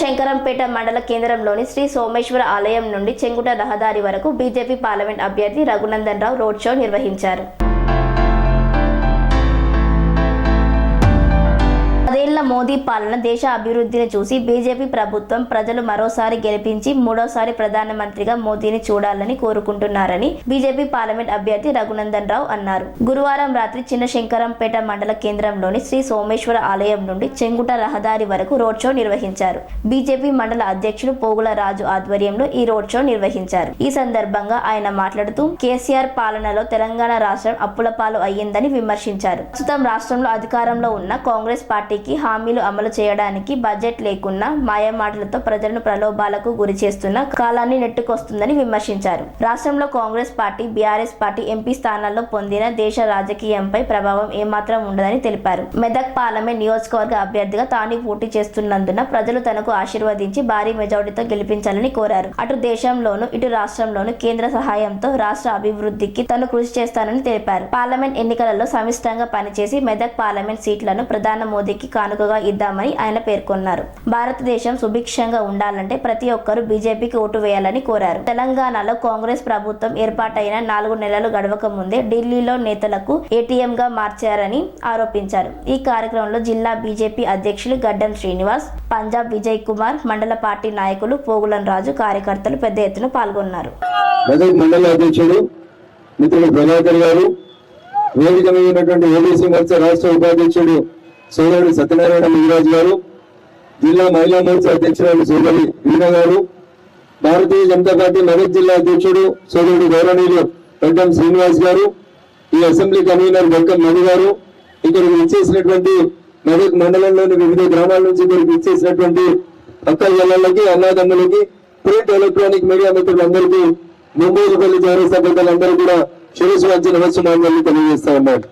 శంకరంపేట మండల కేంద్రంలోని శ్రీ సోమేశ్వర ఆలయం నుండి చెంగుట రహదారి వరకు బీజేపీ పార్లమెంట్ అభ్యర్థి రఘునందన్ రావు రోడ్ షో నిర్వహించారు. మోదీ పాలన దేశ అభివృద్ధిని చూసి బీజేపీ ప్రభుత్వం ప్రజలు మరోసారి గెలిపించి మూడోసారి ప్రధానమంత్రిగా మోదీని చూడాలని కోరుకుంటున్నారని బీజేపీ పార్లమెంట్ అభ్యర్థి రఘునందన్ రావు అన్నారు. గురువారం రాత్రి చిన్న శంకరంపేట మండల కేంద్రంలోని శ్రీ సోమేశ్వర ఆలయం నుండి చెంగుట రహదారి వరకు రోడ్ షో నిర్వహించారు. బీజేపీ మండల అధ్యక్షుడు పోగుల రాజు ఆధ్వర్యంలో ఈ రోడ్ షో నిర్వహించారు. ఈ సందర్భంగా ఆయన మాట్లాడుతూ కేసీఆర్ పాలనలో తెలంగాణ రాష్ట్రం అప్పుల పాలు అయ్యిందని విమర్శించారు. ప్రస్తుతం రాష్ట్రంలో అధికారంలో ఉన్న కాంగ్రెస్ పార్టీకి హామీలు అమలు చేయడానికి బడ్జెట్ లేకున్నా మాయమాటలతో ప్రజలను ప్రలోభాలకు గురి చేస్తున్న కాలాన్ని నెట్టుకొస్తుందని విమర్శించారు. రాష్ట్రంలో Congress party BRS party MP స్థానాల్లో పొందిన దేశ రాజకీయంపై ప్రభావం ఏమాత్రం ఉండదని తెలిపారు. మెదక్ పార్లమెంట్ నియోజకవర్గ అభ్యర్థిగా తాను పోటీ చేస్తున్నందున ప్రజలు తనకు ఆశీర్వదించి భారీ మెజార్టీతో గెలిపించాలని కోరారు. అటు దేశంలోను ఇటు రాష్ట్రంలోను కేంద్ర సహాయంతో రాష్ట్ర అభివృద్ధికి తను కృషి చేస్తానని తెలిపారు. పార్లమెంట్ ఎన్నికలలో సమిష్టంగా పనిచేసి మెదక్ పార్లమెంట్ సీట్లను ప్రధాన మోదీకి కానుకగా ఇద్దామని ఆయన పేర్కొన్నారు. భారతదేశం సుభిక్షంగా ఉండాలంటే ప్రతి ఒక్కరూ బీజేపీకి ఓటు వేయాలని కోరారు. తెలంగాణలో కాంగ్రెస్ ప్రభుత్వం ఏర్పాటైన నాలుగు నెలలు గడవక ముందే ఢిల్లీలో నేతలకు ఏటీఎం గా మార్చారని ఆరోపించారు. ఈ కార్యక్రమంలో జిల్లా బీజేపీ అధ్యక్షులు గడ్డం శ్రీనివాస్ పంజాబ్ విజయ్ కుమార్ మండల పార్టీ నాయకులు పోగులం రాజు కార్యకర్తలు పెద్ద ఎత్తున పాల్గొన్నారు. మెదక్ మండల అధ్యక్షుడు మిత్రుడు ప్రభాకర్ గారు వేదిక మీద ఉన్నటువంటి ఓబీసీ మోర్చా రాష్ట్ర ఉపాధ్యక్షుడు సోదరుడు సత్యనారాయణ మిగిరాజు గారు జిల్లా మహిళా మోర్చా అధ్యక్షురాలు సోదరి వీణ గారు భారతీయ జనతా పార్టీ మెదక్ జిల్లా అధ్యక్షుడు సోదరుడు గౌరవనీయులు వెంకం శ్రీనివాస్ గారు ఈ అసెంబ్లీ కన్వీనర్ వెంకం మణి గారు ఇక్కడికి ఇచ్చేసినటువంటి మెదక్ మండలంలోని వివిధ గ్రామాల నుంచి ఇక్కడికి ఇచ్చేసినటువంటి అక్క జిల్లాలకి అన్నదమ్ములకి ప్రింట్ ఎలక్ట్రానిక్ మీడియా మిత్రులందరికీ ముంబైపల్లి చౌరస్తా పెద్దలందరూ కూడా శిరస్సు వచ్చి నమస్సుమాన్యాన్ని తెలియజేస్తా ఉన్నారు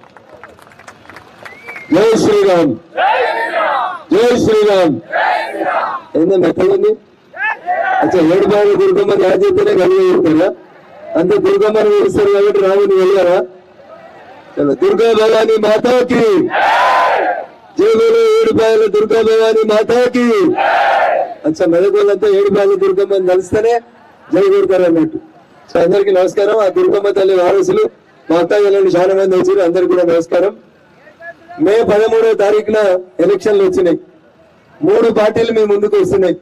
జై శ్రీరామ్. జై శ్రీరామ్. ఏంటంటే ఎక్కడుంది అచ్చా ఏడు బాబు దుర్గమ్మని యాద చెప్తేనే కలిగి ఉంటారా అంత దుర్గమ్మని వేస్తారు కాబట్టి రాముని వెళ్ళారా? దుర్గా భవాని మాతాకి. జై ఏడు బాయల దుర్గా భవాని మాతాకి. అచ్చా మెదక్ ఏడు బాయల దుర్గమ్మని కలిస్తేనే జై అన్నట్టు. సో అందరికీ నమస్కారం. ఆ దుర్గమ్మ తల్లి వారసులు మా అత్తగారు చాలా మంది వచ్చారు. అందరికీ కూడా నమస్కారం. మే పదమూడవ తారీఖున ఎలక్షన్లు వచ్చినాయి. మూడు పార్టీలు మీ ముందుకు వస్తున్నాయి.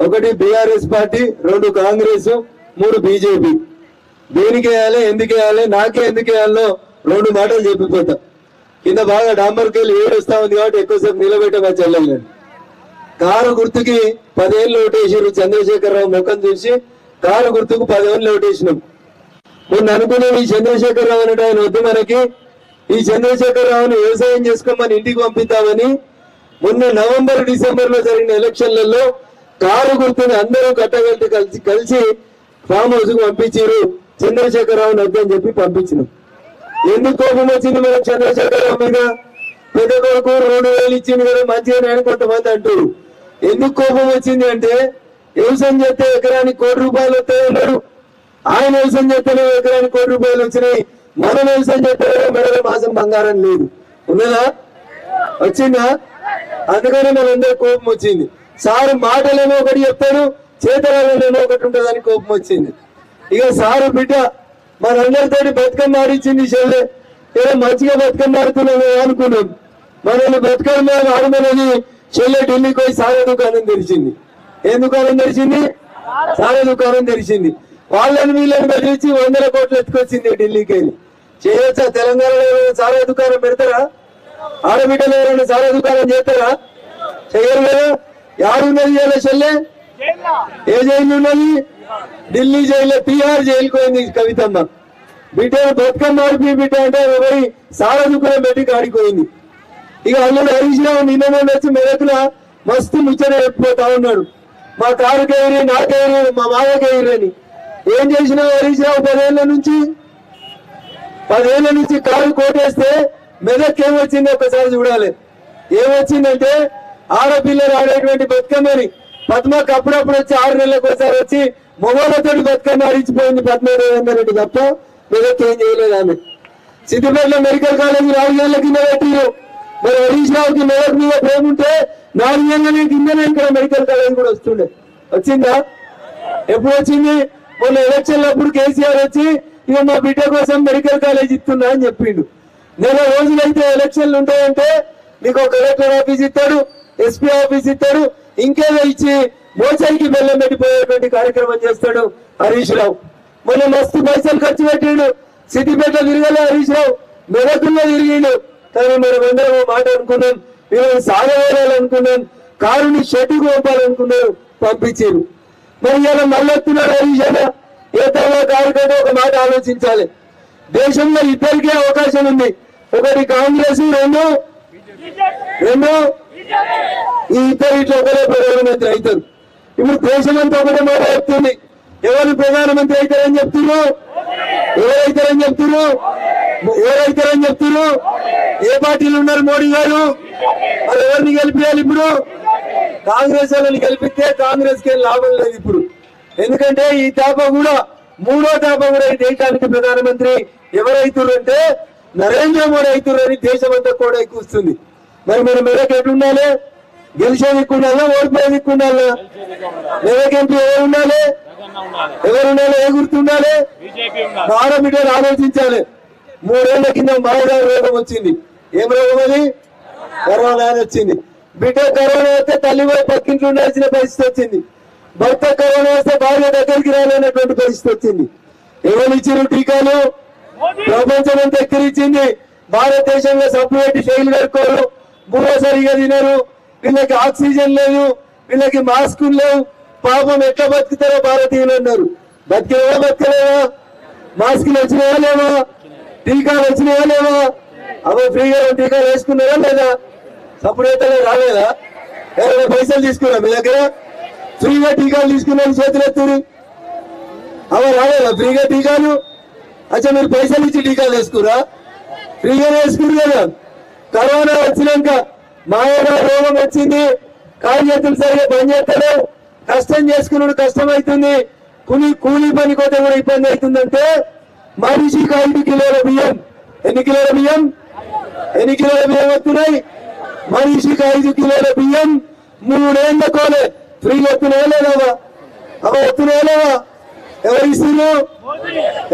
ఒకటి బీఆర్ఎస్ పార్టీ రెండు కాంగ్రెస్ మూడు బీజేపీ. దేనికి వేయాలి ఎందుకు వేయాలి నాకే ఎందుకు వేయాలో రెండు మాటలు చెప్పిపోతా. కింద బాగా డాంబర్కెళ్ళి ఏడు వస్తా ఉంది కాబట్టి ఎక్కువసేపు నిలబెట్ట మా కారు గుర్తుకి పదేళ్ళు ఓటేసారు చంద్రశేఖరరావు ముఖం చూసి కారు గుర్తుకు పదేళ్ళు ఓటేసినాం. మొన్న అనుకున్నాం ఈ చంద్రశేఖరరావు అనేట ఆయన వద్దు మనకి ఈ చంద్రశేఖరరావును వ్యవసాయం చేసుకోమని ఇంటికి పంపిద్దామని మొన్న నవంబర్ డిసెంబర్లో జరిగిన ఎలక్షన్లలో కారు గుర్తుని అందరూ కట్టగలిసి కలిసి కలిసి ఫామ్ హౌస్కు పంపించారు. చంద్రశేఖరరావుని వద్దని చెప్పి పంపించినాం. ఎందుకు కోపం వచ్చింది మనం చంద్రశేఖరరావు మీద? పెద్ద కొడుకు రెండు వేలు ఇచ్చింది కదా మంచిగా అని కొంతమంది అంటారు. ఎందుకు కోపం వచ్చింది అంటే వ్యవసాయం చేస్తే ఎకరానికి కోటి రూపాయలు వస్తాయి అన్నారు ఆయన వ్యవసాయం చేస్తే ఎకరానికి కోటి రూపాయలు వచ్చినాయి. మనం వ్యవసాయం చేస్తే మెడలో మాసం బంగారం లేదు. ఉన్నదా? వచ్చిందా? అందుకని మనందరూ కోపం వచ్చింది. సారు మాటలేమో ఒకటి చెప్తాడు చేతలేమో ఒకటి ఉంటుందని కోపం వచ్చింది. ఇక సారు బిడ్డ మనందరితోటి బతుకమ్మ ఆడించింది చెల్లె. ఏదో మంచిగా బతుకమ్మ ఆడుతున్నామే అనుకున్నాం. మనల్ని బతుకమ్మ ఆడమనేది చెల్లె ఢిల్లీకి పోయి సారా దుకాణం తెరిచింది. ఏం దుకాణం తెరిచింది? సారా దుకాణం తెరిచింది. వాళ్ళని వీళ్ళని బెదిరించి వందల కోట్లు ఎత్తుకొచ్చింది ఢిల్లీకి వెళ్ళి. చేయొచ్చా? తెలంగాణలో చాలా సారా దుకాణం పెడతారా? ఆడబిడ్డలు ఎవరైనా సారా దుకాణం చేస్తారా? చేయరు లేదా యాడున్నది చేయాలి చెల్లె? ఏ జైలు ఉన్నది? ఢిల్లీ జైల్లో తిహార్ జైలుకు పోయింది కవితమ్మ. బిడ్డ బతుకమ్మ ఆడిపి బిడ్డ అంటే ఎవరి సారా దుకాణం పెట్టి ఆడిపోయింది ఇక అల్లుడు హరీష్ రావు నిన్న వచ్చి మెదకుల మస్తు ముచ్చట చెప్పిపోతా ఉన్నాడు. మా కారు కేరి నా కేరి మా మామ అని ఏం చేసినావు హరీష్ రావు పదేళ్ళ నుంచి? పదేళ్ళ నుంచి కాలు కోటేస్తే మెదక్ ఏమొచ్చింది ఒకసారి చూడాలి. ఏమొచ్చిందంటే ఆడపిల్లలు ఆడేటువంటి బతుకమ్మని పద్మకు అప్పుడప్పుడు వచ్చి ఆరు నెలలకు ఒకసారి వచ్చి మొగోళ్ళతో బతుకమ్మ ఆడించిపోయింది పద్మనాభ రెడ్డి తప్ప మెదక్ ఏం చేయలేదు ఆమె. సిద్దిపేటలో మెడికల్ కాలేజ్ నాలుగేళ్ళ కింద పెట్టిరు మరి హరీష్ రావుకి మెదక్ మీద ప్రేమ ఉంటే నాలుగేళ్ళ కిందనే ఇక్కడ మెడికల్ కాలేజ్ కూడా వస్తుండే. వచ్చిందా? ఎప్పుడు వచ్చింది? మొన్న ఎలక్షన్ అప్పుడు కేసీఆర్ వచ్చి ఇక మా బిడ్డ కోసం మెడికల్ కాలేజ్ ఇస్తున్నా అని చెప్పిండు. నెల రోజులైతే ఎలక్షన్లు ఉంటాయంటే మీకు కలెక్టర్ ఆఫీస్ ఇస్తాడు ఎస్పీ ఆఫీస్ ఇస్తాడు ఇంకేదో ఇచ్చి మోసైకి బెల్లం పెట్టిపోయేటువంటి కార్యక్రమం చేస్తాడు హరీష్ రావు. మొన్న మస్తు పైసలు ఖర్చు పెట్టిండు. సిద్దిపేట తిరగలే హరీష్ రావు. మెదకుల్లో తిరిగిండు. కానీ మనం అందరం మాట అనుకున్నాం వీళ్ళని సాగవేయాలనుకున్నాం కారుని షెడ్డుకు పంపాలనుకున్నారు పంపించారు మరి ఇలా మళ్ళొస్తున్నాడు హరీష్ అన్న. ఏ తర్వాత కారుకంటే ఒక మాట ఆలోచించాలి. దేశంలో ఇద్దరికే అవకాశం ఉంది. ఒకటి కాంగ్రెస్ రెండు రెండు ఈ ఇద్దరు ఇట్లా ఒకరే ప్రధానమంత్రి అవుతారు. ఇప్పుడు దేశం అంతా ఒకటే మాట చెప్తుంది. ఎవరు ప్రధానమంత్రి అవుతారని చెప్తున్నారు? ఎవరైతారని చెప్తున్నారు? ఎవరైతారని చెప్తున్నారు? ఏ పార్టీలు ఉన్నారు మోడీ గారు? మరి ఎవరిని గెలిపించాలి ఇప్పుడు? కాంగ్రెస్ వాళ్ళని గెలిపిస్తే కాంగ్రెస్కి లాభం లేదు ఇప్పుడు. ఎందుకంటే ఈ తాప కూడా మూడో తాప కూడా ఈ దేశానికి ప్రధానమంత్రి ఎవరైతురంటే నరేంద్ర మోడీ అవుతున్నారని దేశం అంతా కూడా ఎక్కువస్తుంది మరి మన మెదక్ ఎటు ఉండాలి గెలిచే దిక్కుండాలా ఓడిపోయే దిక్కుండాలా మెదక్ ఎంపీ ఎవరు ఉండాలి? ఎవరు ఉండాలి? ఏ గుర్తు ఉండాలి? బీజేపీ ఉన్నారు నారా బిడ్డలు ఆలోచించాలి. మూడేళ్ళ కింద మాయదార రోగం వచ్చింది. ఏం రోగం అది? కరోనా అని వచ్చింది. బిడ్డ కరోనా వస్తే తల్లి పోయి పక్కింట్లో ఉండాల్సిన పరిస్థితి వచ్చింది. భర్త కరోనా వస్తే భార్య దగ్గరికి రాలేనటువంటి పరిస్థితి వచ్చింది. ఎవరు ఇచ్చారు టీకాలు ప్రపంచం అంతా ఎక్కిరిచ్చింది. భారతదేశంలో సపరేట్ శైలి కడుకోరు సరిగా తినరు. వీళ్ళకి ఆక్సిజన్ లేదు. వీళ్ళకి మాస్క్ లేవు. పాపం ఎట్లా బతుకుతారో భారతీయులు అన్నారు. బతికేవా బతకలేవా? మాస్కులు వచ్చినాయా లేవా? టీకాలు వచ్చినాయా లేవా? అవి ఫ్రీగా టీకాలు వేసుకున్నారా లేదా? సపరేట్ రాలేదా? ఎవరైనా పైసలు తీసుకున్నా మీ దగ్గర? ఫ్రీగా టీకాలు తీసుకున్నాను చేతులు ఎత్తురు అవి రాలేదా? ఫ్రీగా టీకాలు అచ్చా మీరు పైసలు ఇచ్చి టీకాలు వేసుకురా ఫ్రీగా వేసుకురు కదా. కరోనా వచ్చినాక మాయగా రోగం వచ్చింది. కాలు చేతులు సరిగా పని చేస్తాడు కష్టం చేసుకున్నాడు కష్టం అవుతుంది కూలి కూలీ పని కోత కూడా ఇబ్బంది అవుతుందంటే మనిషికి ఐదు కిలోల బియ్యం. ఎన్ని కిలోల బియ్యం? ఎన్ని కిలోల బియ్యం వస్తున్నాయి? మనిషికి ఐదు కిలోల బియ్యం. మూడేళ్ళ కోలే. ఫ్రీగా వస్తున్నాయా లేదా అవ ఎవరు ఇస్తున్నారు?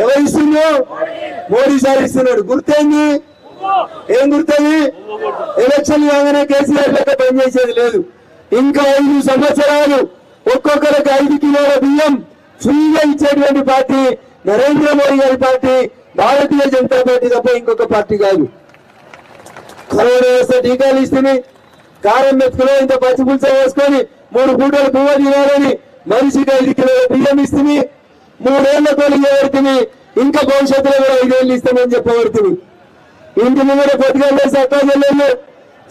ఎవరు ఇస్తున్నారు? మోడీ సార్ ఇస్తున్నాడు గుర్తేంది? ఏం గుర్తుంది? ఎలక్షన్ కాగానే కేసీఆర్ లెక్క పనిచేసేది లేదు. ఇంకా ఐదు సంవత్సరాలు ఒక్కొక్కరికి ఐదు కిలోల బియ్యం ఫ్రీగా ఇచ్చేటువంటి పార్టీ నరేంద్ర మోడీ గారి పార్టీ భారతీయ జనతా పార్టీ తప్ప ఇంకొక పార్టీ కాదు. కరోనా వస్తే టీకాలు ఇస్తుంది కారం మెతుకులో ఇంత పచ్చిపులుస వేసుకొని మూడు పూటలు పువ్వు తినాలని మనిషికి ఐదు కిలోల బియ్యం ఇస్తుంది. మూడేళ్ళ తోలి ఎవరికి ఇంకా భవిష్యత్తులో కూడా ఐదేళ్ళు ఇస్తామని చెప్పబడుతుంది. ఇంటి ముందర పొద్దుగా సక్కా చెల్లెళ్ళు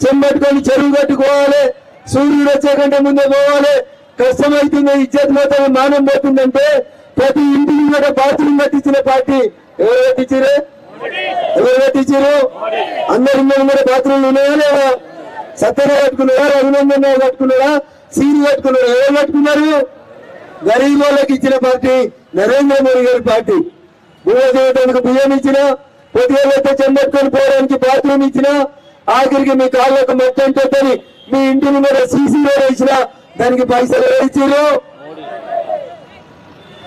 చెంబట్టుకొని చెరువు కట్టుకోవాలి. సూర్యుడు వచ్చే కంటే ముందే పోవాలి. కష్టమవుతుంది ఇజ్జత్ పోతుంది మానం పోతుందంటే ప్రతి ఇంటి ముందర బాత్రూమ్ కట్టించిన పార్టీ ఎవరు కట్టించారు ఎవరు కట్టించారు అందరి ఇళ్ళ ముందర బాత్రూమ్లు ఉన్నాయా లేవా సత్తగా కట్టుకున్నారా అభినందన కట్టుకున్నారా సీని కట్టుకున్నారా ఎవరు కట్టుకున్నారు గరీబ్ వాళ్ళకి ఇచ్చిన పార్టీ నరేంద్ర మోడీ గారి పార్టీ. భూమ చేయడానికి బియ్యం ఇచ్చిన పొద్దుగలతో చెంబట్టుకొని పోవడానికి బాత్రూమ్ ఇచ్చిన ఆఖరికి మీ కాళ్ళకు మొత్తం పెట్టని మీ ఇంటిని మీద సీసీ రోడ్ ఇచ్చిన దానికి పైసలు ఇచ్చారు?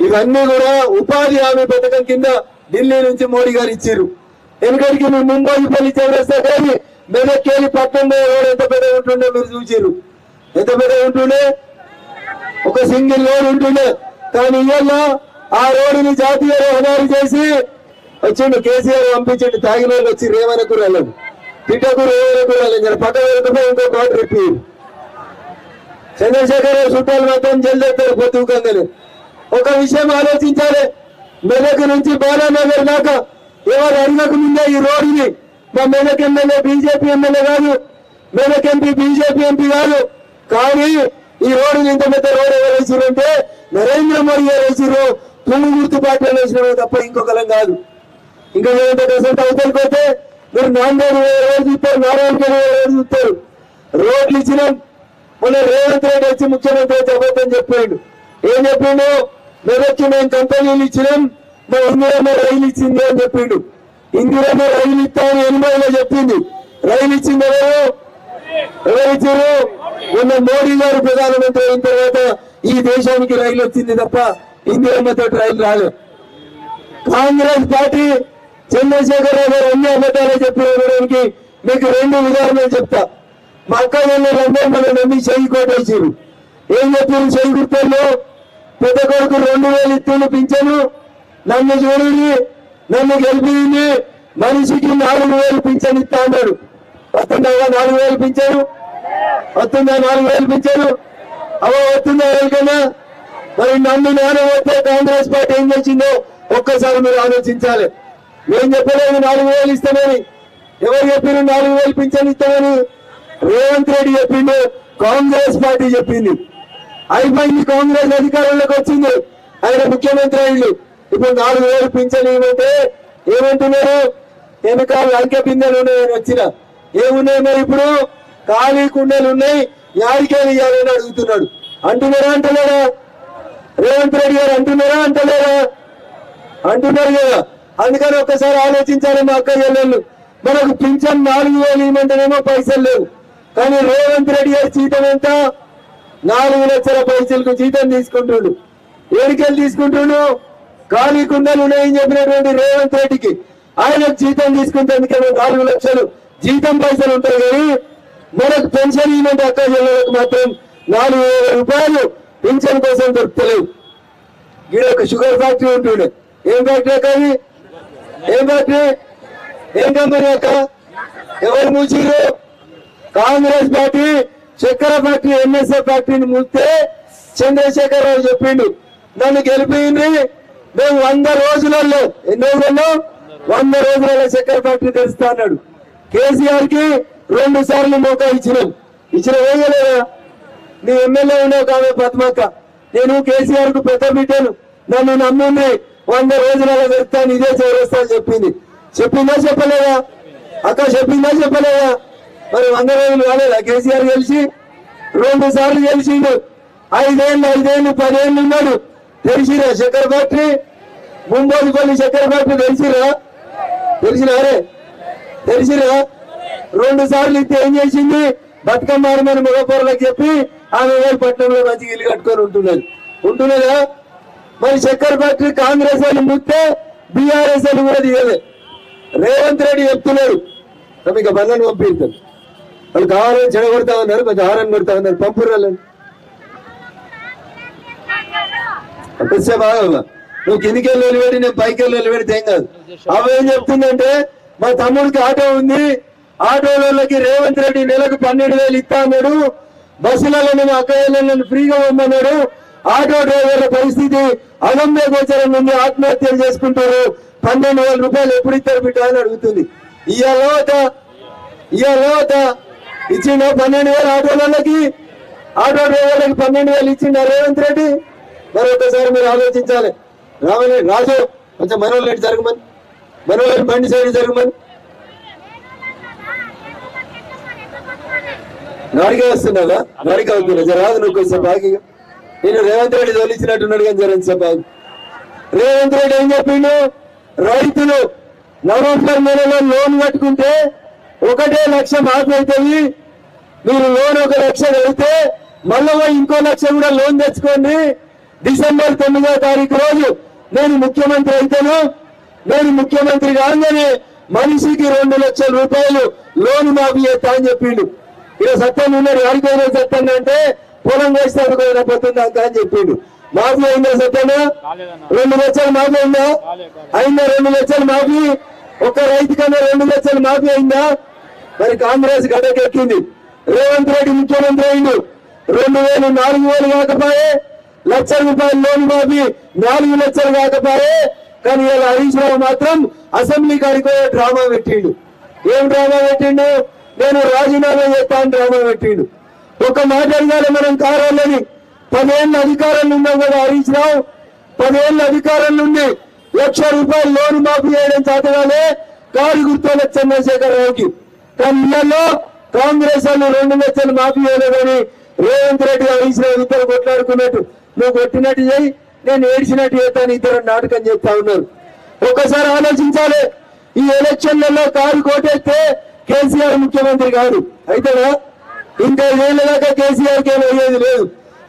ఇవన్నీ కూడా ఉపాధి హామీ పథకం కింద ఢిల్లీ నుంచి మోడీ గారు ఇచ్చారు. ఎందుకంటే మీ ముంబై పని చేస్తే కానీ మెదక్కేలి పట్టణంలో రోడ్ ఎంత పెద్ద ఉంటుండే మీరు చూసారు పెద్ద పెద్ద ఉంటుండే. ఒక సింగిల్ రోడ్ ఉంటుండే. కానీ ఇవాళ ఆ రోడ్డుని జాతీయ రహదారి చేసి వచ్చిండు కేసీఆర్ పంపించండి. తాగిన వాళ్ళు వచ్చి రేవన కురాలను తిట్టకు రేవన కురాలను పక్క వెళ్ళకపోయి ఇంకో కోట రిపి చంద్రశేఖర్ రావు చుట్టాలు మాత్రం జల్దెత్తారు పొద్దుకందని ఒక విషయం ఆలోచించాలి. మెదక్ నుంచి బాలానగర్ దాకా ఎవరు అడగక ముందే ఈ రోడ్డుని. మా మెదక్ ఎమ్మెల్యే బీజేపీ ఎమ్మెల్యే కాదు. మెదక్ ఎంపీ బీజేపీ ఎంపీ కాదు. కానీ ఈ రోడ్డు ఇంత పెద్ద రోడ్ ఎవరు వేసిరంటే నరేంద్ర మోడీ గారు వేసారు తుమ్ము గుర్తు పార్టీలు వేసినారు తప్ప ఇంకొకలం కాదు. ఇంకా ఏంటంటే రిజల్ట్ పోతే? మీరు నాందేడు రోజు చూస్తారు నారాయణ రోజు చూస్తారు. రోడ్లు ఇచ్చినాం. మొన్న రేవంత్ రెడ్డి వచ్చి ముఖ్యమంత్రి చెప్పొద్దని అబద్ధం చెప్పిండు. ఏం చెప్పిండు? మెదక్కి మేము కంపెనీలు ఇచ్చినాం మా ఇందిరమ్మ రైలు ఇచ్చింది అని చెప్పిండు. ఇందిరమ్మ రైలు ఇస్తామని అని చెప్పింది. రైలు ఇచ్చింది ఎవరు? ఎవరు ఇచ్చారు మొన్న మోడీ గారు ప్రధానమంత్రి అయిన తర్వాత ఈ దేశానికి రైలు వచ్చింది తప్ప ఇందిరమ్మతో రైలు రాలేదు. కాంగ్రెస్ పార్టీ చంద్రశేఖరరావు గారు అన్ని అబద్ధాలు చెప్పడానికి మీకు రెండు ఉదాహరణలు చెప్తా. మా అక్క అందరూ మన నమ్మి చెయ్యి కోటేసారు ఏం చెప్పారు చెయ్యి గుర్తల్లో పెద్ద కొడుకు రెండు వేలు ఇస్తున్న పింఛను నన్ను చూడండి నన్ను గెలిపింది మనిషికి నాలుగు వేలు పింఛను ఇస్తా అన్నాడు. వస్తుందా నాలుగు వేలు పెంచారు వస్తుందా నాలుగు వేలు పెంచారు అవ వస్తుందా ఎవరికైనా? మరి నన్ను నేను వస్తే కాంగ్రెస్ పార్టీ ఏం చేసిందో ఒక్కసారి మీరు ఆలోచించాలి. నేను చెప్పలేదు నాలుగు వేలు ఇస్తామని. ఎవరు చెప్పారు నాలుగు వేలు పింఛన్ ఇస్తామని? రేవంత్ రెడ్డి చెప్పిండు కాంగ్రెస్ పార్టీ చెప్పింది. అయిపోయింది కాంగ్రెస్ అధికారంలోకి వచ్చింది. ఆయన ముఖ్యమంత్రి అయింది ఇప్పుడు నాలుగు వేలు పింఛన్ ఏమంటే ఏమంటున్నారు? వెనకాల అంకె బిందెలు ఉన్నాయని వచ్చిన. ఏమున్నాయి మరి ఇప్పుడు? ఖాళీ కుండలు ఉన్నాయి. యాడికేలు ఇవ్వాలని అడుగుతున్నాడు. అంటున్నారా అంటలేరా? రేవంత్ రెడ్డి గారు అంటున్నారా అంటలేరా? అంటున్నారు కదా. అందుకని ఒక్కసారి ఆలోచించాలి మా అక్క చెల్లెళ్ళు. మనకు పింఛన్ నాలుగు వేలు ఇవ్వమంటేనేమో పైసలు లేవు. కానీ రేవంత్ రెడ్డి గారి జీతం ఎంత? నాలుగు లక్షల పైసలకు జీతం తీసుకుంటుండు ఏడికెళ్ళి తీసుకుంటుండు ఖాళీ కుండలు ఉన్నాయని చెప్పినటువంటి రేవంత్ రెడ్డికి. ఆయనకు జీతం తీసుకుంటే నాలుగు లక్షలు. జీతం పైసలు ఉంటాయి కానీ మనకు పెన్షన్ ఇవ్వమంటే అక్క జిల్లాలకు మాత్రం నాలుగు వేల రూపాయలు పెన్షన్ కోసం దొరుకుతలేవు. ఈడ ఒక షుగర్ ఫ్యాక్టరీ ఉంటుండే. ఏం ఫ్యాక్టరీ అక్క అది ఏం ఫ్యాక్టరీ? ఏం కంపెనీ అక్క? ఎవరు మూసిరు కాంగ్రెస్ పార్టీ చక్కెర ఫ్యాక్టరీ ఎంఎస్ఎఫ్ ఫ్యాక్టరీని మూస్తే చంద్రశేఖర్ రావు చెప్పిండు. నన్ను గెలిపింది మేము వంద రోజులలో ఎన్ని రోజుల్లో? వంద రోజులలో చక్కెర ఫ్యాక్టరీ తెరుస్తా అన్నాడు. కేసీఆర్కి రెండు సార్లు మోకా ఇచ్చినాం. ఇచ్చిన వేయలేదా? నీ ఎమ్మెల్యే ఉన్నావు కావే పద్మక్క నేను కేసీఆర్కు పెద్ద బిడ్డను. నన్ను నమ్ముంది వంద రోజులలో పెడతాను ఇదే చౌరస్తా అని చెప్పింది. చెప్పిందా చెప్పలేదా? అక్క చెప్పిందా చెప్పలేదా? మరి వంద రోజులు కాలేదా? కేసీఆర్ గెలిచి రెండు సార్లు గెలిచిండు. ఐదేళ్ళు ఐదేళ్ళు పదేళ్ళు ఉన్నాడు. తెలిసిరా చక్కెర ఫ్యాక్టరీ ముంబోదిపల్లి చక్కెర ఫ్యాక్టరీ తెలిసిరా? తెలిసినారే? తెలిసిరా రెండు సార్లు ఇది ఏం చేసింది? బతుకమ్మ ఆడమని చెప్పి ఆమె వేరు పట్టణంలో మంచి ఇల్లు కట్టుకొని ఉంటున్నది. ఉంటున్నదా మరి చక్కెర ఫ్యాక్టరీ కాంగ్రెస్ వాళ్ళు ముట్టే బీఆర్ఎస్ వాళ్ళు కూడా తీయలే. రేవంత్ రెడ్డి చెప్తున్నారు. ఇక బంధను పంపిస్తారు వాళ్ళు కావాలని చెడగొడతా ఉన్నారు కొంచెం హారని కొడతా ఉన్నారు. పంపురాలని అప్పచ్చే బాగా నువ్వు కిందికి వెళ్ళి వెళ్ళి నేను పైకి వెళ్ళి వెళ్ళిపెడితే ఏం కాదు. అవి ఏం చెప్తుందంటే మా తమ్ముడికి ఆటో ఉంది. ఆటో వాళ్ళకి రేవంత్ రెడ్డి నెలకు పన్నెండు వేలు ఇస్తాడు బస్సులలో మేము ఫ్రీగా ఇవ్వమన్నాడు ఆటో డ్రైవర్ల పరిస్థితి అగమ్య గోచరం నుండి ఆత్మహత్యలు చేసుకుంటారు. పన్నెండు వేల రూపాయలు ఎప్పుడు ఇస్తారు బిడ్డ అని అడుగుతుంది. ఇయ్యలోత ఇవాళ ఇచ్చిండ పన్నెండు వేలు ఆటోలకి. ఆటో డ్రైవర్లకి పన్నెండు వేలు ఇచ్చిండ రేవంత్ రెడ్డి. మరొకసారి మీరు ఆలోచించాలి. రావాలి రాజు కొంచెం మనోళ్ళు రెడ్డి జరగమని. మనోహర్ బండి సైడ్ జరగమని నాడిగా వస్తున్నావా? నాడిగా అవుతున్నా రాదు నువ్వు కొంచెం బాగా నేను రేవంత్ రెడ్డి తోలిచ్చినట్టున్నాడు కానీ జరగండి సభ రేవంత్ రెడ్డి ఏం చెప్పిండు? రైతులు నవంబర్ నెలలో లోన్ కట్టుకుంటే ఒకటే లక్ష మాఫీ అవుతుంది మీరు లోన్ ఒక లక్ష కడితే మళ్ళీ ఇంకో లక్ష కూడా లోన్ తెచ్చుకోండి. డిసెంబర్ తొమ్మిదో తారీఖు రోజు నేను ముఖ్యమంత్రి అయితేను నేను ముఖ్యమంత్రి కాగానే మనిషికి రెండు లక్షల రూపాయలు లోన్ మాఫీ చేస్తా అని చెప్పిండు. ఇక సత్యం ఉన్నాడు అడిగిన సత్యం అంటే పొలం వేస్తాడు పోయిన పోతుంది అంత అని చెప్పిండు. మాఫీ అయిందా సత్యనా రెండు లక్షలు మాఫీ అయిందా? అయిందా రెండు లక్షలు మాఫీ? ఒక రైతు కన్నా రెండు లక్షలు మాఫీ అయిందా? మరి కాంగ్రెస్ గడకెక్కింది. రేవంత్ రెడ్డి ముఖ్యమంత్రి అయిండు. రెండు వేలు నాలుగు వేలు కాకపోయే. లక్ష రూపాయలు లోన్ మాఫీ నాలుగు లక్షలు కాకపోయే. కానీ ఇలా హరీష్ రావు మాత్రం అసెంబ్లీ కాడికి డ్రామా పెట్టిండు. ఏం డ్రామా పెట్టిండు? నేను రాజీనామా చేస్తాను డ్రామా పెట్టిండు. ఒక మాట అడగాలి మనం కారాలని. పదేళ్ళ అధికారంలో ఉన్నాం కదా హరీష్ రావు పదేళ్ళ అధికారం నుండి లక్ష రూపాయలు లోన్ మాఫీ చేయడం చేతగానే కారు గుర్తులు చంద్రశేఖర్ రావుకి కానీ ఇళ్ళలో కాంగ్రెస్ వాళ్ళు రెండు లక్షలు మాఫీ చేయలేదని రేవంత్ రెడ్డి హరీష్ రావు ఇద్దరు కొట్లాడుకున్నట్టు. నువ్వు కొట్టినట్టు చేయి నేను ఏడ్చినట్టు చేస్తాను ఇద్దరు నాటకం చేస్తా ఉన్నారు. ఒక్కసారి ఆలోచించాలి. ఈ ఎలక్షన్లలో కారు కోటేస్తే కేసీఆర్ ముఖ్యమంత్రి కాదు. అయితేనా ఇంకా ఐదేళ్ళ దాకా కేసీఆర్కి అయ్యేది లేదు.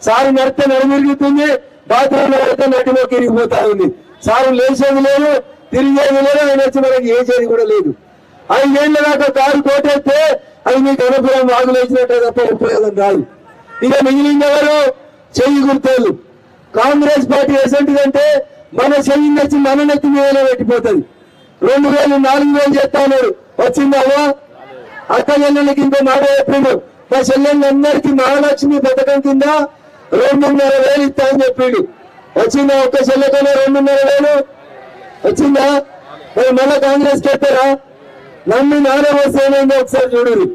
సారు నడితే నడిమిరుగుతుంది బాత్రూమ్ నడితే నటిలోకి ఇరిగిపోతా ఉంది. సారు లేచేది లేదు తిరిగేది లేదు ఆయన వచ్చి మనకి ఏసేది కూడా లేదు. ఐదేళ్ళ దాకా కారు కోటేస్తే అది మీకు అనుభవం వాగులేసినట్టే తప్ప ఉపయోగం కాదు ఇక మిగిలిన ఎవరు? చెయ్యి గుర్తేళ్ళు కాంగ్రెస్ పార్టీ ఎసంటిదంటే మన చెయ్యి నచ్చి మన నెత్తి మీద పెట్టిపోతుంది. రెండు వేలు నాలుగు వేలు చెప్తా ఉన్నారు వచ్చిందావా అక్క చెల్లెళ్ళకి ఇంకో మాట చెప్పిండు. మా చెల్లెళ్ళందరికీ మహాలక్ష్మి పథకం కింద రెండున్నర వేలు ఇస్తా అని చెప్పిండు. వచ్చిందా ఒక్క చెల్లెకనే రెండున్నర వేలు? వచ్చిందా? మరి మళ్ళా కాంగ్రెస్ కెట్టారా? నమ్మి నానే వస్తేనేందో ఒకసారి చూడరు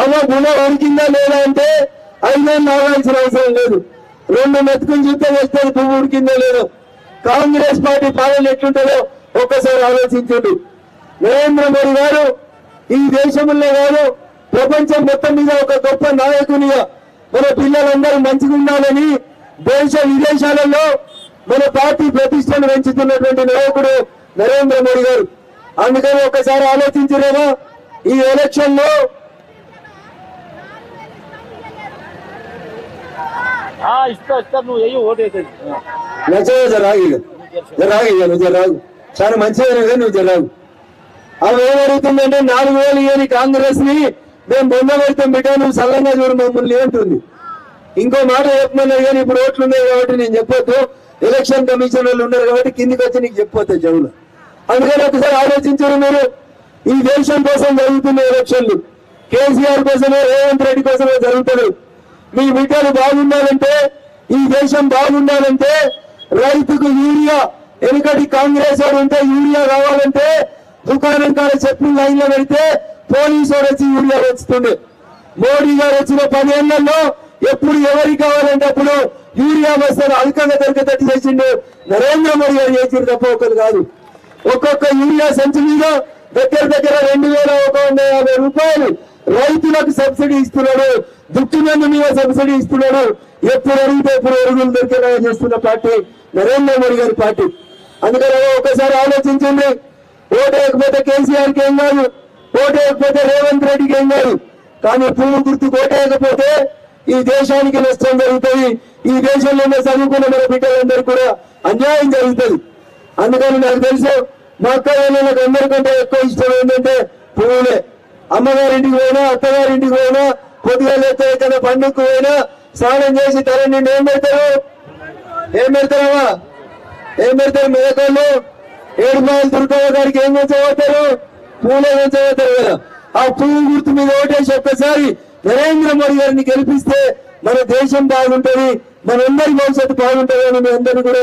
అవ్వ గుణ ఉడికిందా లేదా అంటే ఐదేళ్ళు నాగాల్సిన అవసరం లేదు. రెండు మెతుకులు చూస్తే వస్తుంది పువ్వు ఉడికిందో లేదో. కాంగ్రెస్ పార్టీ పాలన ఎట్లుంటుందో ఒక్కసారి ఆలోచించండి. నరేంద్ర మోడీ గారు ఈ దేశంలో కాదు ప్రపంచం మొత్తం మీద ఒక గొప్ప నాయకునిగా మన పిల్లలందరూ మంచిగా ఉండాలని దేశ విదేశాలలో మన పార్టీ ప్రతిష్టను పెంచుతున్నటువంటి నాయకుడు నరేంద్ర మోడీ గారు. అందుకని ఒకసారి ఆలోచించలేమా ఈ ఎలక్షన్లో ఇస్తా ఇస్తా నువ్వు వెయ్యి ఓటు నచ్చదు జరాగి జరాగి జరాగు చాలా మంచిగా కానీ నువ్వు జరాగు అవి ఏమడుగుతుందంటే నాలుగు వేలు ఇయని కాంగ్రెస్ని మేము బొంద పెడతాం బిడ్డ నువ్వు సల్లంగా చూడు మమ్మల్ని అంటుంది ఇంకో మాట చెప్పమన్నారు కానీ ఇప్పుడు ఓట్లు ఉన్నాయి కాబట్టి నేను చెప్పొద్దు ఎలక్షన్ కమిషన్ వాళ్ళు ఉన్నారు కాబట్టి కిందికి వచ్చి నీకు చెప్పొద్దు జవులు. అందుకని ఒకసారి ఆలోచించారు మీరు. ఈ దేశం కోసం జరుగుతున్న ఎలక్షన్లు కేసీఆర్ కోసమే రేవంత్ రెడ్డి కోసమే జరుగుతున్నాయి మీ బిడ్డలు బాగుండాలంటే ఈ దేశం బాగుండాలంటే రైతుకు యూరియా ఎనుకటి కాంగ్రెస్ వాడు ఉంటే యూరియా కావాలంటే దుకాణం కాడ చెప్పిన లైన్లో పెడితే పోలీసు వాడు వచ్చి యూరియా వచ్చుతుండే మోడీ గారు వచ్చిన పదేళ్ళలో ఎప్పుడు ఎవరికి కావాలంటే అప్పుడు యూరియా వస్తారు అధికంగా దొరికేటట్టు చేసిండు నరేంద్ర మోడీ గారు చేసిండు తప్ప ఒకరు కాదు. ఒక్కొక్క యూరియా సంచి మీద దగ్గర దగ్గర రెండు వేల ఒక వంద యాభై రూపాయలు రైతులకు సబ్సిడీ ఇస్తున్నాడు. దుక్కి మీద సబ్సిడీ ఇస్తున్నాడు. ఎప్పుడు అడిగితే ఎప్పుడు ఎరుగులు దొరికేలా చేస్తున్న పార్టీ నరేంద్ర మోడీ గారి పార్టీ. అందుకని ఒకసారి ఆలోచించండి. ఓటు వేయకపోతే కేసీఆర్కి ఏం కాదు. ఓటు వేయకపోతే రేవంత్ రెడ్డికి ఏం కాదు. కానీ పువ్వు గుర్తు ఓటేయకపోతే ఈ దేశానికి నష్టం జరుగుతుంది. ఈ దేశంలో ఉన్న చదువుకున్న మన బిడ్డలందరూ కూడా అన్యాయం జరుగుతుంది. అందుకని నాకు తెలుసు మా అక్క వాళ్ళకి అందరికంటే ఎక్కువ ఇష్టం ఏంటంటే పువ్వులే. అమ్మగారింటికి పోయినా అత్తగారింటికి పోయినా కొద్దిగా లేస్తే ఎక్కడ పండుగకు పోయినా స్నానం చేసి తల నిండి ఏం పెడతారు ఏం పెడతారమ్మా ఏం పెడతారు మేకలు? ఏడు మాయలు దుర్గమ్మ గారికి ఏం పెంచబోతారు? పూలే పెంచబోతారు కదా. ఆ పువ్వు గుర్తు మీద ఓటేసి ఒక్కసారి నరేంద్ర మోడీ గారిని గెలిపిస్తే మన దేశం బాగుంటది మనందరి భవిష్యత్తు బాగుంటది అని మీ అందరినీ కూడా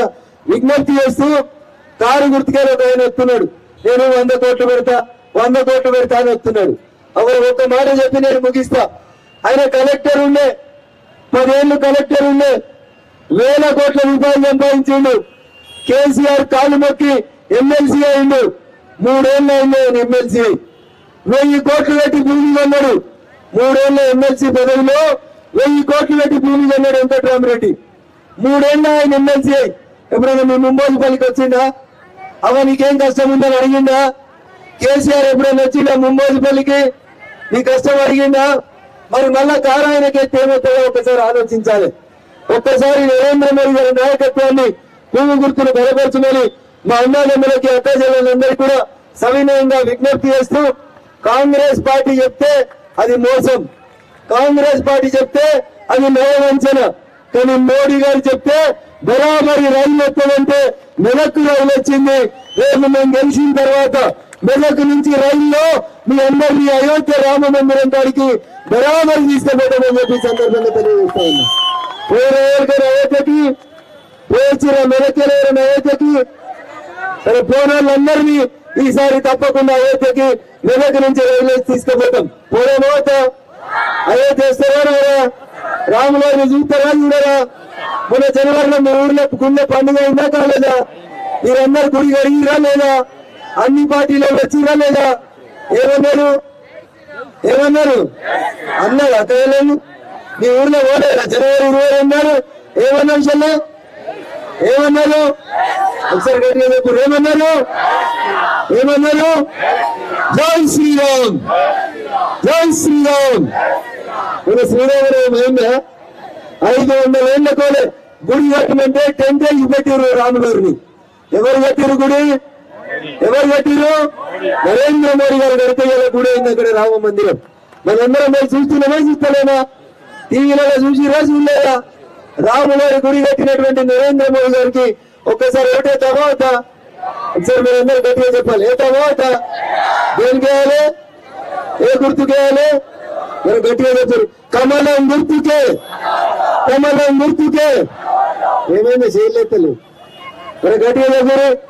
విజ్ఞప్తి చేస్తూ కారు గుర్తుకే ఒక ఆయన వస్తున్నాడు. నేను వంద కోట్లు పెడతా వంద కోట్లు పెడతా అని వస్తున్నాడు. అప్పుడు ఒక మాట చెప్పి నేను ముగిస్తా. ఆయన కలెక్టర్ ఉండే. పదేళ్ళు కలెక్టర్ ఉండే. వేల కోట్ల రూపాయలు సంపాదించిండు. కేసీఆర్ కాలు మొక్కి ఎమ్మెల్సీ అయిండు. మూడేళ్ళు అయింది ఆయన ఎమ్మెల్సీ. వెయ్యి కోట్లు పెట్టి భూమి కొన్నాడు. మూడేళ్ళ ఎమ్మెల్సీ పదవిలో వెయ్యి కోట్లు పెట్టి భూమి కొన్నాడు వెంకట్రామరెడ్డి. మూడేళ్ళ ఆయన ఎమ్మెల్సీ. ఎప్పుడైనా మీ ముంబై పల్లికి వచ్చిందా అవ నీకేం కష్టం ఉందని అడిగిందా కేసీఆర్ ఎప్పుడైనా వచ్చిందా ముంబై పల్లికి నీ కష్టం అడిగిందా మరి మళ్ళా కారు ఆయనకి ఒకసారి ఆలోచించాలి. ఒక్కసారి నరేంద్ర మోడీ గారి నాయకత్వాన్ని పువ్వు గుర్తును బలపరచమని మా అన్నాదమ్ములకి అక్క కూడా సవినయంగా విజ్ఞప్తి చేస్తూ కాంగ్రెస్ పార్టీ చెప్తే అది మోసం. కాంగ్రెస్ పార్టీ చెప్తే అది నయవంచన కానీ మోడీ గారు చెప్తే బరాబరి రైలు ఎత్తదంటే మెదక్కు రైలు వచ్చింది. రేపు మేము గెలిచిన తర్వాత మెదక్ నుంచి రైల్లో మీ అందరినీ అయోధ్య రామ మందిరం కాడికి బరాబరి తీసుకుపోతామని చెప్పి సందర్భంగా తెలియజేస్తా ఉన్నా పోయిన అయోధ్యకి పోచిన మెదక్కెలేరు అయోధ్యకి మరి పోనాళ్ళందరినీ ఈసారి తప్పకుండా అయోధ్యకి మెదక్ నుంచి రైలు తీసుకుపోతాం. పోనే పోతాం అయోధ్య వస్తారా రాములారిని చూస్తారా చూడరా? మన జనవరిలో మీ ఊర్లో గుండె పండుగ ఉందా కాలేదా? మీరందరు గుడి కడిగిరా లేదా? అన్ని పార్టీలో వచ్చిందా లేదా? ఏమన్నారు? ఏమన్నారు? అన్నారు అక్కలేదు మీ ఊర్లో పోలేదా జనవరి ఇరవై అన్నారు. ఏమన్నారు విషయంలో ఏమన్నారు? ఒకసారి గట్టిగా చెప్పు. ఏమన్నారు? ఏమన్నారు? జై శ్రీరామ్. జై శ్రీరామ్. మన శ్రీరామరావు అయిందా? ఐదు వందల ఏళ్ళ కోలే గుడి కట్టమంటే టెంట్ వేసి పెట్టిరు రాముగారిని ఎవరు కట్టిరు గుడి? ఎవరు కట్టిరు నరేంద్ర మోడీ గారు కడితే గుడి అయింది అక్కడ రామ మందిరం. మనందరం మరి చూస్తున్నామే చూస్తలేమా? టీవీలలో చూసి రాసి ఉండేదా రాము గుడి కట్టినటువంటి నరేంద్ర మోడీ గారికి ఒక్కసారి ఒకటే తర్వాత ఒకసారి మీరందరూ గట్టిగా చెప్పాలి. ఏ తర్వాత? దేనికి వేయాలి? ఏ గుర్తుకు వేయాలి? మరి గట్టిగా చెప్పారు. కమలం గుర్తుకే. కమలం గుర్తుకే. ఏమైంది? చేయలేదు మరి గట్టిగా చెప్పారు.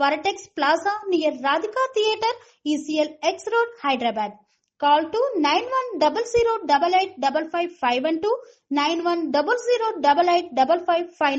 Varatex Plaza near Radhika Theatre, ECL X Road, Hyderabad. Call to 9100885551 91008855